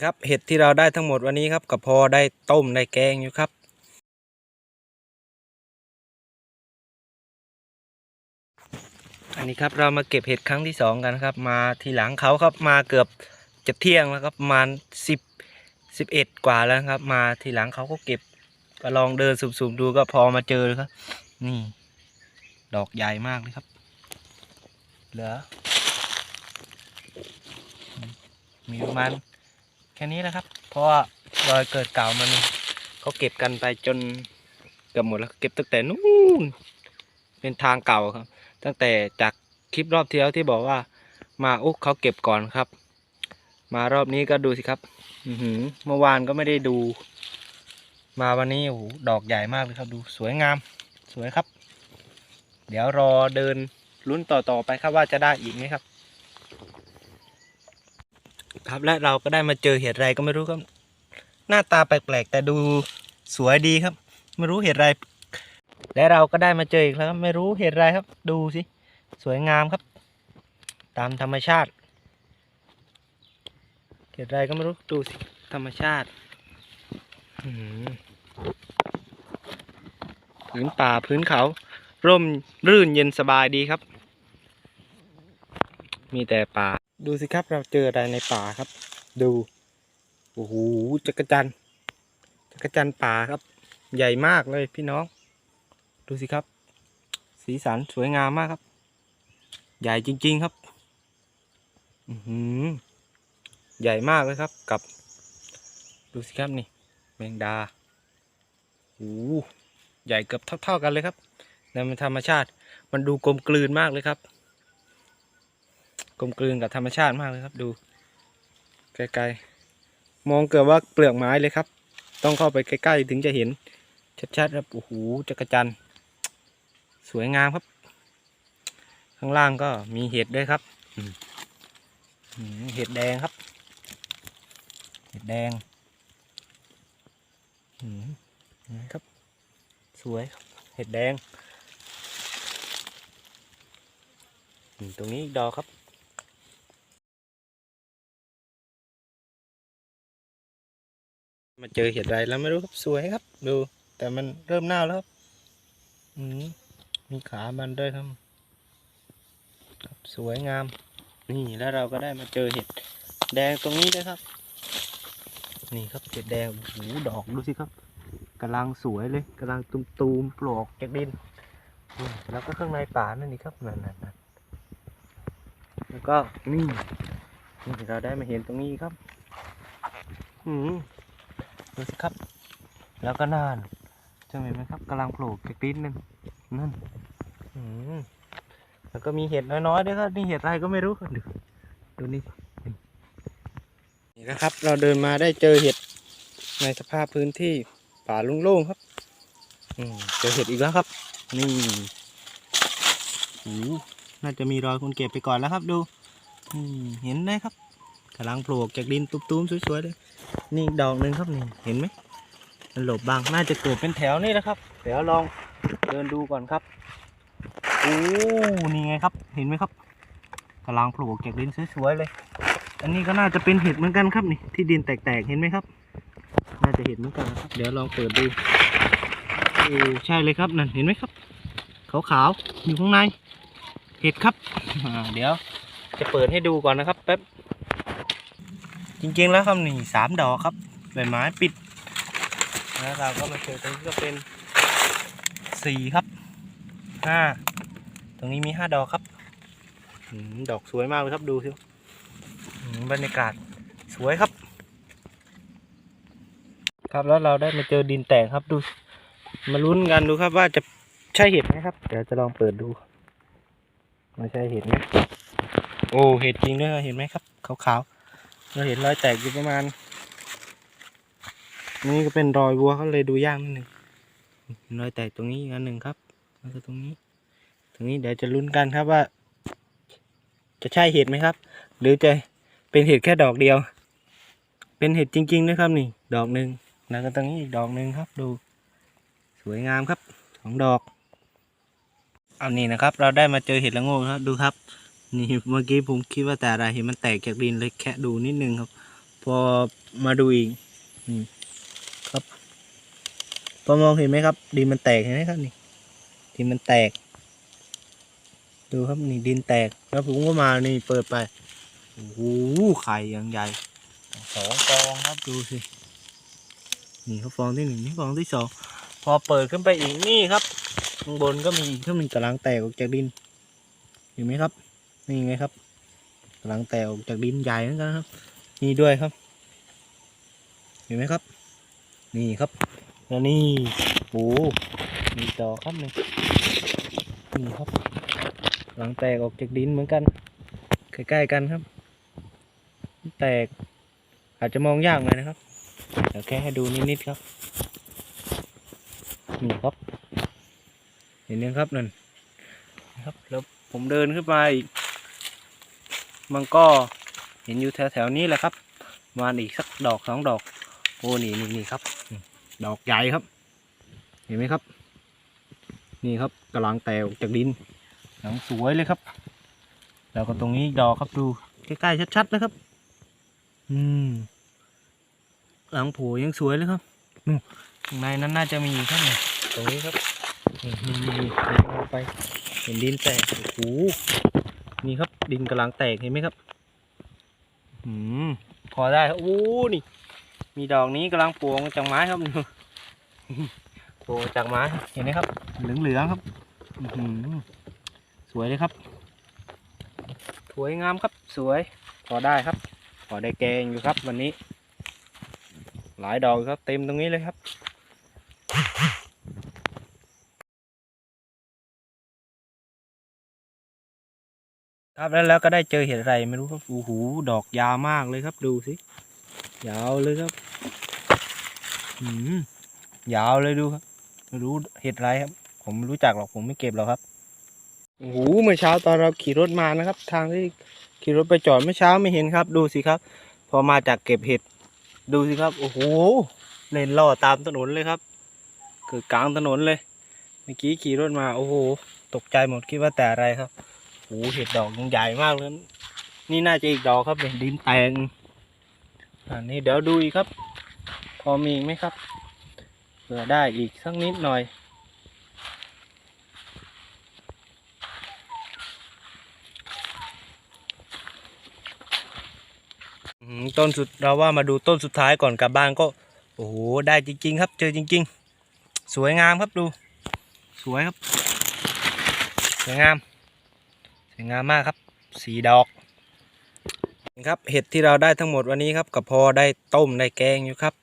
ครับเห็ดที่เราได้ทั้งหมดวันนี้ครับก็พอได้ต้มได้แกงอยู่ครับอันนี้ครับเรามาเก็บเห็ดครั้งที่สองกันครับ มาทีหลังเขาครับมาเกือบจะเที่ยงแล้วครับประมาณสิบสิบเอ็ดกว่าแล้วครับ มาทีหลังเขาก็เก็บก็ลองเดินสุ่มๆดูก็พอมาเจอเลยครับ นี่ ดอกใหญ่มากเลยครับ เหลือมีประมาณ ค่นี้นะครับ เพราะว่ารอยเกิดเก่ามันเขาเก็บกันไปจนเกือบหมดแล้วเก็บตั้งแต่นู้นเป็นทางเก่าครับ ตั้งแต่จากคลิปรอบที่แล้วที่บอกว่า มาอุ๊กเขาเก็บก่อนครับ มารอบนี้ก็ดูสิครับ อือหือเมื่อวานก็ไม่ได้ดู มาวันนี้โอ้โหดอกใหญ่มากเลยครับ ดูสวยงาม สวยครับ เดี๋ยวรอเดินลุ้นต่อๆไปครับว่าจะได้อีกไหมครับ ครับและเราก็ได้มาเจอเห็ดไรก็ไม่รู้ครับ หน้าตาแปลกๆ แต่ดูสวยดีครับ ไม่รู้เห็ดไร และเราก็ได้มาเจออีกแล้วครับไม่รู้เห็ดไรครับ ดูสิสวยงามครับ ตามธรรมชาติ เห็ดไรก็ไม่รู้ดูสิธรรมชาติพื้นป่าพื้นเขา ร่มรื่นเย็นสบายดีครับ มีแต่ป่า ดูสิครับเราเจออะไรในป่าครับ ดูโอ้โหจักรจันจักรจันป่าครับ ใหญ่มากเลยพี่น้อง ดูสิครับ สีสันสวยงามมากครับ ใหญ่จริง ๆครับอือใหญ่มากเลยครับกับ ดูสิครับนี่ แมงดาโอ้โหใหญ่เกือบเท่า ๆกันเลยครับในมันธรรมชาติ มันดูกลมกลืนมากเลยครับ ลมกลืนกับธรรมชาติมากเลยครับ ดูไกลๆมองเกือบว่าเปลือกไม้เลยครับ ต้องเข้าไปใกล้ๆถึงจะเห็น ชัดๆครับโอ้โหจักรจันทร์สวยงามครับ ข้างล่างก็มีเห็ดด้วยครับเห็ดแดงครับ เห็ดแดงนะครับ สวยครับ เห็ดแดง ตรงนี้อีกดอกครับ มาเจอเห็ดไรแล้วไม่รู้ครับสวยครับ ดู แต่มันเริ่มเน่าแล้วครับอืมมีขามันด้วยครับครับ สวยงาม นี่แล้วเราก็ได้มาเจอเห็ดแดงตรงนี้ด้วยครับ นี่ครับเห็ดแดงโอ้โหดอกดูสิครับกำลังสวยเลยกำลังตุมๆโผล่ออกจากดินแล้วก็ข้างในป่านั่นนี่ครับนั่นนั่นแล้วก็นี่นี่เราได้มาเห็นตรงนี้ครับ อืม ดูสิครับ แล้วก็น่านจะเห็นไหมครับกำลังโผล่จากดินนั่นนั่นแล้วก็มีเห็ดน้อยๆด้วยครับนี่เห็ดอะไรก็ไม่รู้ดูดูนี่นี่นะครับ เราเดินมาได้เจอเห็ดในสภาพพื้นที่ป่าโล่งๆครับอืเจอเห็ดอีกแล้วครับ นี่โอ้น่าจะมีรอยคนเก็บไปก่อนแล้วครับดูอืเห็นไหมครับ กำลังโผล่ออกจากดินตุ้มๆสวยๆเลย นี่ดอกหนึ่งครับนี่เห็นไหมมันหลบบางน่าจะเกิดเป็นแถวนี่นะครับ เดี๋ยวลองเดินดูก่อนครับโอ้นี่ไงครับเห็นไหมครับกำลังโผล่ออกจากดินสวยๆเลย อันนี้ก็น่าจะเป็นเห็ดเหมือนกันครับนี่ที่ดินแตกๆเห็นไหมครับ น่าจะเห็ดเหมือนกันครับ เดี๋ยวลองเปิดดูโอ้ใช่เลยครับนั่นเห็นไหมครับขาวๆอยู่ข้างในเห็ดครับเดี๋ยวจะเปิดให้ดูก่อนนะครับแป๊บ จริงๆแล้วครับนี่สามดอกครับใบไม้ปิดแล้วเราก็มาเจอตรงนี้ก็เป็นสี่ครับห้าตรงนี้มีห้าดอกครับอืมดอกสวยมากเลยครับดูสิอืมบรรยากาศสวยครับ ครับแล้วเราได้มาเจอดินแตกครับดู มาลุ้นกันดูครับว่าจะใช่เห็ดไหมครับ เดี๋ยวจะลองเปิดดูไม่ใช่เห็ดไหมโอ้เห็ดจริงด้วยเห็นไหมครับขาวๆ เราเห็นรอยแตกอยู่ประมาณ นี่ก็เป็นรอยวัวเขาเลยดูยากนิดหนึ่งรอยแตกตรงนี้อันหนึ่งครับแล้วก็ตรงนี้ ตรงนี้เดี๋ยวจะลุ้นกันครับว่า จะใช่เห็ดไหมครับ หรือจะเป็นเห็ดแค่ดอกเดียว เป็นเห็ดจริงๆนะครับนี่ ดอกหนึ่งแล้วก็ตรงนี้อีกดอกหนึ่งครับดู สวยงามครับสองดอก เอานี่นะครับ เราได้มาเจอเห็ดละโงกครับดูครับ นี่เมื่อกี้ผมคิดว่าแต่อะไรเห็นมันแตกจากดินเลยแค่ดูนิดนึงครับ พอมาดูอีกอืมครับพอมองเห็นไหมครับ ดินมันแตกเห็นไหมครับนี่ดินมันแตก ดูครับนี่ดินแตกแล้วผมก็มานี่เปิดไปโอ้โหไข่ย่างใหญ่สองฟองครับดูสินี่เขาฟองที่หนึ่งนี่ฟองที่สองพอเปิดขึ้นไปอีกนี่ครับข้างบนก็มีอีกก็มีกำลังแตกออกจากดินเห็นไหมครับ นี่ไงครับกำลังแตกออกจากดินใหญ่เหมือนกันครับ นี่ด้วยครับ เห็นไหมครับ นี่ครับ แล้วนี่โอ้มีต่อครับนี่นี่ครับ หลังแตกออกจากดินเหมือนกันใกล้ๆกันครับ แตก อาจจะมองยากหน่อยนะครับเดี๋ยวแค่ให้ดูนิดๆครับนี่ครับ เห็นยังครับนั่นครับ แล้วผมเดินขึ้นไปอีก มันก็เห็นอยู่แถวๆนี้แหละครับมาอีกสักดอกสองดอกโอ้นี่นี่นี่ครับ ดอกใหญ่ครับ เห็นไหมครับ นี่ครับกำลังแตกจากดินหลังสวยเลยครับ แล้วก็ตรงนี้ดอกครับดูใกล้ๆชัดๆเลยครับ อืมหลังโผล่ยังสวยเลยครับนู่นข้างในนั้นน่าจะมีอีกครับเนี่ยตรงนี้ครับนี่นี่นี่นี่มองไปเห็นดินแตกโอ้โหนี่ครับ ดินกำลังแตกเห็นไหมครับอืมพอได้ครับโอ้นี่ มีดอกนี้กำลังปลวงจากไม้ครับปลวงจากไม้เห็นไหมครับ เหลืองๆครับอื้อหือสวยเลยครับ สวยงามครับสวย พอได้ครับ พอได้แกงอยู่ครับ วันนี้ หลายดอกครับเต็มตรงนี้เลยครับ ครับแล้วแล้วก็ได้เจอเห็ดอะไรไม่รู้ครับโอ้โหดอกยาวมากเลยครับ ดูสิยาวเลยครับอืมยาวเลยดูครับไม่รู้เห็ดอะไรครับ ผมไม่รู้จักหรอกผมไม่เก็บหรอกครับโอ้โหเมื่อเช้าตอนเราขี่รถมานะครับ ทางที่ขี่รถไปจอดเมื่อเช้าไม่เห็นครับ ดูสิครับ พอมาจากเก็บเห็ด ดูสิครับ โอ้โหเล่นล่อตามถนนเลยครับ คือกลางถนนเลย เมื่อกี้ขี่รถมาโอ้โหตกใจหมดคิดว่าแต่อะไรครับ หเห็ดดอกยังใหญ่มากเลยนี่น่าจะอีกดอกครับเป็นดินแตงอันนี้เดี๋ยวดูอีกครับ พอมีอีกไหมครับเผื่อได้อีกสักนิดหน่อย ต้นสุดเราว่ามาดูต้นสุดท้ายก่อนกลับบ้านก็ โอ้โห ได้จริง ๆ ครับ เจอจริง ๆ สวยงามครับดู สวยครับ สวยงาม วยงามมากครับสีดอกครับเห็ดที่เราได้ทั้งหมดวันนี้ครับก็พอได้ต้มได้แกงอยู่ครับ